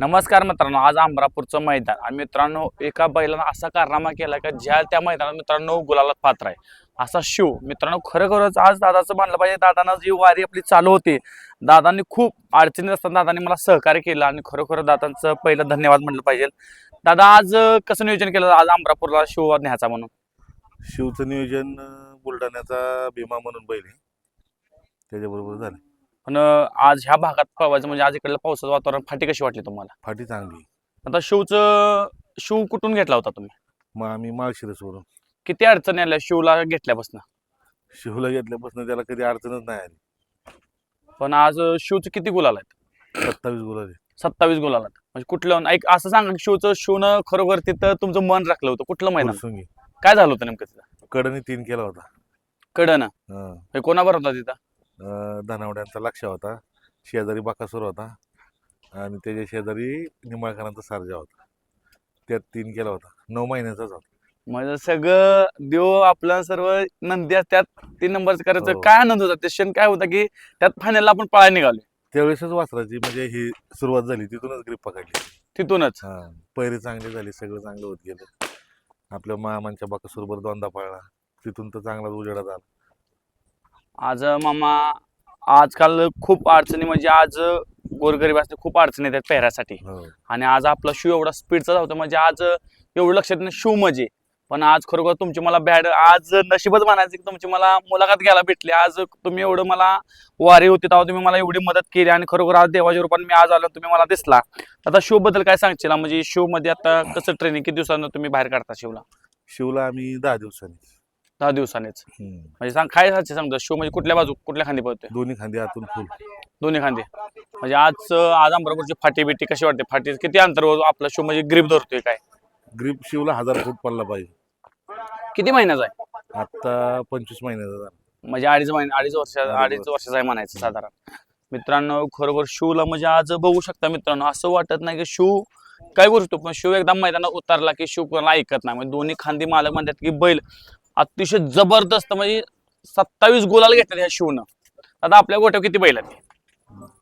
नमस्कार मित्रांनो आज अमरापूरचं मैदान. आणि मित्रांनो एका बैलानं असा कारनामा केला का ज्या त्या मैदानात मित्रांनो गुलालात पात्र आहे. असा शिव. मित्रांनो खरोखरच आज दादाचं म्हणलं पाहिजे दादानं जी वारी आपली चालू होती दादांनी खूप अडचणीत असताना दादांनी मला सहकार्य केलं आणि खरोखर दादांचं पहिलं धन्यवाद म्हटलं पाहिजे. दादा आज कसं नियोजन केलं आज अमरापूरला शिव न्यायचा म्हणून? शिवचं नियोजन बुलढाण्याचा भीमा म्हणून बैल आहे. त्याच्याबरोबर झालं. पण आज ह्या भागात पळवायचं म्हणजे आज इकडलं पावसाचं वातावरण फाटी कशी वाटली तुम्हाला? फाटी चांगली. आता शिवचं शिव कुठून घेतला होता तुम्ही? मग आम्ही माळशिरसवरून. किती अडचणी आल्या शिवला घेतल्यापासून? शिवला घेतल्यापासून त्याला कधी अडचणच नाही आली. पण आज शिवचं किती गुलाल आहेत सत्तावीस गुलाल. सत्तावीस गुलालात म्हणजे कुठलं एक असं सांगा की शिवचं शिवनं खरोखर तिथं तुमचं मन राखलं होतं. कुठलं मैदान? फुरसुंगी काय झालं होतं नेमकं तिथं? कडनी तीन केला होता. कडनं? हं. हे होता तिथं? धनावड्यांचा लक्ष होता. शेजारी बाकासूर होता आणि त्याच्या शेजारी निंबाळकरांचा सारजा होता. त्यात तीन केला होता. नऊ महिन्याचाच होता. म्हणजे सगळं देव आपलं सर्व नंदी त्यात तीन नंबरचं करायचं हो. काय आनंद होता? ते क्षण काय होता की त्यात फायनलला आपण पळायला निघालो त्यावेळेसच वासराची म्हणजे ही सुरुवात झाली. तिथूनच ग्रीप पकडली. तिथूनच? हा. पैरी चांगली झाली. सगळं चांगलं होत गेलं. आपल्या मामांच्या बाकासूरवर दोनदा पळला. तिथून तर चांगलाच उजेडा झाला आज मामा आजकाल खूप अडचणी म्हणजे आज गोरगरीब असते खूप अडचणी येतात पेहऱ्यासाठी हो. आणि आज आपला शू एवढा स्पीडचा होता म्हणजे आज एवढं लक्षात नाही शू म्हणजे. पण आज खरोखर तुमची मला बॅड आज नशीबच म्हणायचं की तुमची मला मुलाखत घ्यायला भेटली. आज तुम्ही एवढं मला वारी होती तेव्हा तुम्ही मला एवढी मदत केली आणि खरोखर आज देवाच्या रूपाने मी आज आलो तुम्ही मला दिसला. आता शो बद्दल काय सांगशील? म्हणजे शो मध्ये आता कसं ट्रेनिंग किती दिवसांना तुम्ही बाहेर काढता शिवला शिवला आम्ही दहा दिवसांनी. दहा दिवसांनीच. हम्म. म्हणजे सांग काय सांगते समजा? शो म्हणजे कुठल्या बाजू कुठल्या खांदी पळतोय? दोन्ही खांदे आतून फुल दोन्ही खांदे. म्हणजे आज आज आमबरोबरची फाटी बिटी कशी वाटते? फाटी किती अंतर आपला शो म्हणजे ग्रीप धरतोय काय? ग्रीप शिवला हजार फूट पडला पाहिजे. किती महिन्याचा आहे? आता पंचवीस महिन्याचा झाला. म्हणजे अडीच महिने अडीच वर्ष अडीच अडीच वर्ष. वर्षाचा आहे म्हणायचं साधारण. मित्रांनो खरोखर शिवला म्हणजे आज बघू शकता मित्रांनो असं वाटत नाही की शिव काय गोष्ट पण शिव एकदा मैदानात उतरला की शिव कोणाला ऐकत नाही. म्हणजे दोन्ही खांदी मालक म्हणतात की बैल अतिशय जबरदस्त म्हणजे सत्तावीस गोलाल घेतात ह्या शिवनं. आता आपल्या गोट्यावर किती बैल आहेत?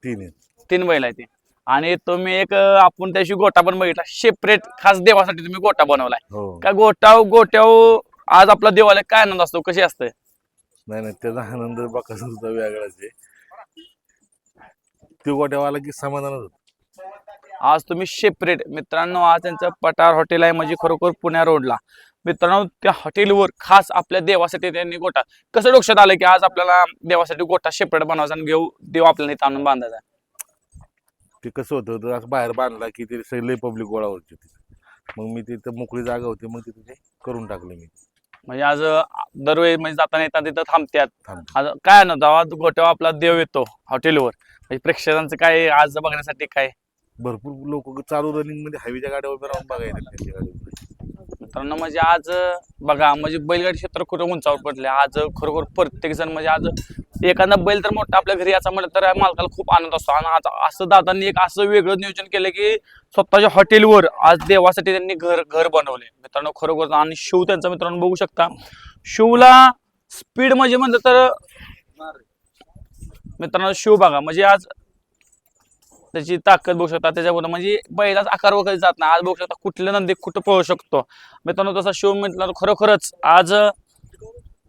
तीन तीन बैल आहेत ते. आणि तुम्ही एक आपण त्याशी गोटा पण बघितला. सेपरेट खास देवासाठी तुम्ही गोटा बनवलाय. हो. का गोटा गोट्याव आज आपला देवाला काय आनंद असतो? कशी असते? नाही नाही त्याचा आनंद बाकासूरचा वेगळाच आहे. तो गोट्यावाला की समाधानच होत? आज तुम्ही सेपरेट मित्रांनो आज त्यांचं पटार हॉटेल आहे म्हणजे खरोखर पुण्या रोडला. मित्रांनो त्या हॉटेलवर खास आपल्या देवासाठी त्यांनी गोटा कसं डोक्यात आलं की आज आपल्याला देवासाठी गोटा सेपरेट बनवायचा आणि घेऊ देव आपल्याला इथं आणून बांधायचा? ते कसं होतं तर असं बाहेर बांधला की ते सगळे पब्लिक गोळा होती. मग मी तिथं मोकळी जागा होती मग तिथे करून टाकलं मी. म्हणजे आज दरवेळी म्हणजे जाताना येतात तिथं थांबत्यात. थांबतो. आज काय आज गोट्यावर आपला देव येतो हॉटेलवर म्हणजे प्रेक्षकांचं काय आज बघण्यासाठी काय? भरपूर लोक चालू रनिंगमध्ये हवेच्या गाड्या उभ्या राहून बघायला त्यांच्या गाडीवर मित्रांनो म्हणजे आज बघा म्हणजे बैलगाडी क्षेत्र कुठं उंचावर पडले आज खरोखर प्रत्येक जण म्हणजे आज एखादा बैल तर मोठा आपल्या घरी याचा म्हटलं तर मालकाला खूप आनंद असतो. आणि आज असं दादांनी एक असं वेगळं नियोजन केलं की स्वतःच्या हॉटेलवर आज देवासाठी त्यांनी घर घर बनवले मित्रांनो खरोखर आणि शिव त्यांचा मित्रांनो बघू शकता. शिवला स्पीड म्हणजे म्हणलं तर मित्रांनो शिव बघा म्हणजे आज त्याची ताकद बघू शकता. त्याच्याबरोबर म्हणजे बैलाच आकार वगैरे जात नाही. आज बघू शकता कुठल्या नंदी कुठं पळू शकतो. मित्रांनो तसा शिव म्हटलं खरोखरच आज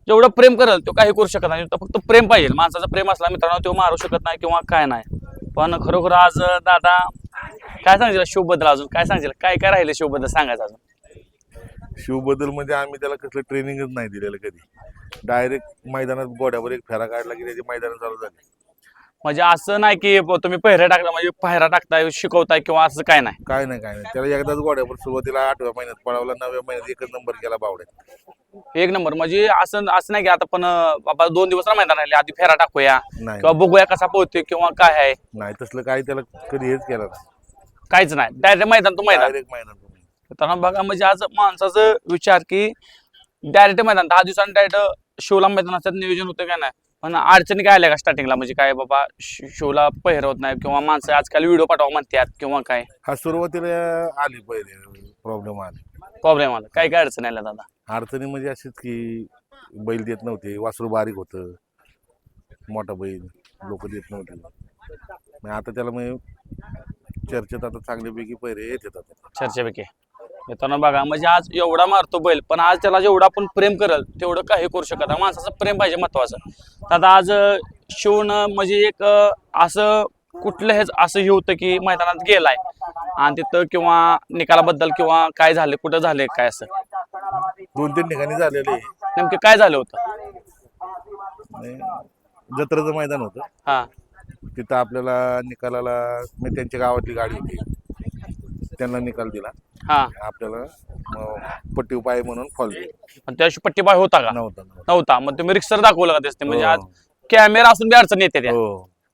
जेवढं प्रेम करेल तो काही करू शकत नाही. तो फक्त प्रेम पाहिजे. माणसाचा प्रेम असला मित्रांनो तो मारू शकत नाही किंवा काय नाही. पण खरोखर आज दादा काय सांगितलं शिवबद्दल अजून? काय सांगितलं काय काय राहिलं शिवबद्दल सांगायचं अजून? शिवबद्दल म्हणजे आम्ही त्याला कसलं ट्रेनिंगच नाही दिलेलं कधी. डायरेक्ट मैदानात गोड्यावर एक फेरा काढला की त्याची मैदान चालू झाली. म्हणजे असं नाही की तुम्ही पहिरा टाकला म्हणजे पहिरा टाकताय शिकवताय किंवा असं काय नाही. काय नाही काय नाही. त्याला एकदाच गोड्यावर सुरुवातीला आठव्या महिन्यात पळावला नवव्या महिन्यात एकच नंबर केला बावड्यात. एक नंबर. म्हणजे असं असं नाही की आता पण बाबा दोन दिवस मैदान राहिले आधी फेरा टाकूया नाही. किंवा बघूया कसा पोहतोय किंवा काय आहे. नाही तसलं काय त्याला कधी हेच केलं काहीच नाही. डायरेक्ट मैदान तो मैदान. डायरेक्ट मैदान तुम्ही बघा म्हणजे आज माणसाचं विचार की डायरेक्ट मैदान. दहा दिवसांनी डायरेक्ट शिवला मैदानाचं नियोजन होतं काय नाही? पण अडचणी काय आल्या का स्टार्टिंगला म्हणजे काय बाबा शि- शिवला पहिर होत नाही किंवा माणसं आजकाल व्हिडिओ पाठवा म्हणतात किंवा काय? हा सुरुवातीला आली पहिले प्रॉब्लेम आले. प्रॉब्लेम आला. काय काय अडचणी आल्या दादा? अडचणी म्हणजे अशीच की बैल देत नव्हते वासरू बारीक होतं. मोठा बैल लोक देत नव्हते. मग आता त्याला मग चर्चेत आता चांगल्यापैकी पैरे येतात आता. चर्चेपैकी. मित्रांनो बघा म्हणजे आज एवढा मारतो बैल पण आज त्याला जेवढं आपण प्रेम करल तेवढं काही करू शकत नाही. माणसाचं प्रेम पाहिजे महत्वाचं. तर आता आज अं, शिवनं म्हणजे एक असं कुठलं हेच असं हे होतं की मैदानात गेलाय. आणि तिथं किंवा निकालाबद्दल किंवा काय झालं कुठं झालंय काय असं? दोन तीन ठिकाणी झालेले नेमकं काय झालं होतं? जत्रेचं मैदान होतं. हा. तिथं आपल्याला निकालाला म्हणजे त्यांच्या गावातली गाडी होती. त्यांना निकाल दिला. हा. आपल्याला अं, पट्टी उपाय म्हणून फॉल पण त्या दिवशी पट्टीबाय होता का? नव्हता नव्हता. नव्हता. मग तुम्ही रिक्सर दाखवलं का त्याचे म्हणजे हो. आज कॅमेरा असून बी अडचण येते त्या हो.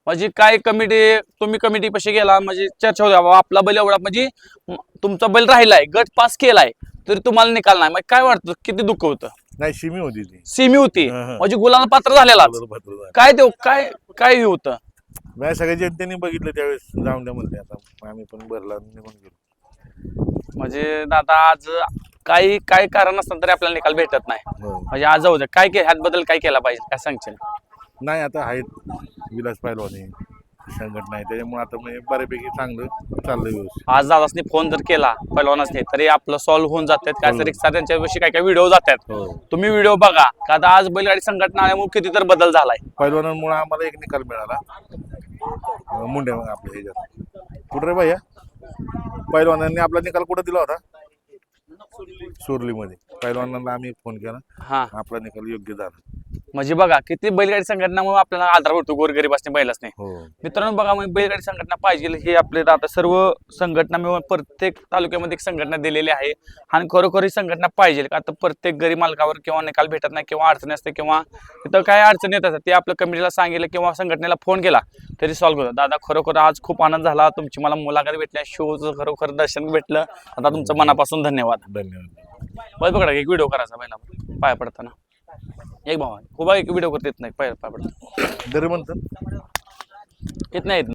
म्हणजे काय कमिटी तुम्ही कमिटी पशी गेला म्हणजे चर्चा होती बाबा आपला बैल एवढा म्हणजे म- तुमचा बैल राहिलाय गट पास केलाय तरी तुम्हाला निकाल नाही. मग काय वाटतं? किती दुःख होतं? नाही शिमी होती ती. सिमी होती. हा, हा. म्हणजे गुलाला पात्र झालेला भद्र झालं. काय देऊ काय काय हे होतं? नाही सगळ्या जनतेने बघितलं त्यावेळेस. जाऊन द्या म्हणले आता. आम्ही पण भरला आणि निघून गेलो. म्हणजे दादा आज काही काय कारण असतं तरी आपल्याला निकाल भेटत नाही. हो. म्हणजे आज जाऊ दे. काय के ह्यात बदल काय केला पाहिजे? काय सांगशील? नाही आता आहेत विलास पैलवानी संघटना आहे. त्याच्यामुळे आता म्हणजे बऱ्यापैकी चांगलं चाललंय व्यवस्थित. आज दादासनी फोन जर केला पहिलवानाच नाही तरी आपलं सॉल्व्ह होऊन जातात काय हो. रिक्षा त्यांच्याविषयी काय काय व्हिडिओ जातात हो. तुम्ही व्हिडिओ बघा. का आता आज बैलगाडी संघटना आल्यामुळे किती तर बदल झालाय. पैलवानांमुळे आम्हाला एक निकाल मिळाला. अं, मुंड्या आपल्या ह्याच्यात. कुठं रे भैया? पैलवानांनी आपला निकाल कुठं दिला होता? सुरलीमध्ये. पैलवानांना आम्ही फोन केला. हा. आपला निकाल योग्य झाला. म्हणजे बघा किती बैलगाडी संघटनामुळे आपल्याला आधार भेटतो गोरगरीब असणे बैलाच नाही हो. मित्रांनो बघा बैलगाडी संघटना पाहिजे हे आपले आता सर्व संघटना मिळून प्रत्येक तालुक्यामध्ये एक संघटना दिलेली आहे. आणि खरोखर ही संघटना पाहिजे का आता प्रत्येक गरीब मालकावर किंवा निकाल भेटत नाही किंवा अडचणी असते किंवा तिथं काय अडचणी येतात ते आपल्या कमिटीला सांगितलं किंवा संघटनेला फोन केला तरी सॉल्व्ह होतं. दादा खरोखर आज खूप आनंद झाला. तुमची मला मुलाखत भेटल्या शोचं खरोखर दर्शन भेटलं. आता तुमचं मनापासून धन्यवाद. धन्यवाद. बघ बघा एक व्हिडिओ करायचा पहिला. पाय पडताना. एक भावा खूप एक व्हिडिओ करता येत नाही पाय पडताना दरी म्हणतात येत नाही येत नाही.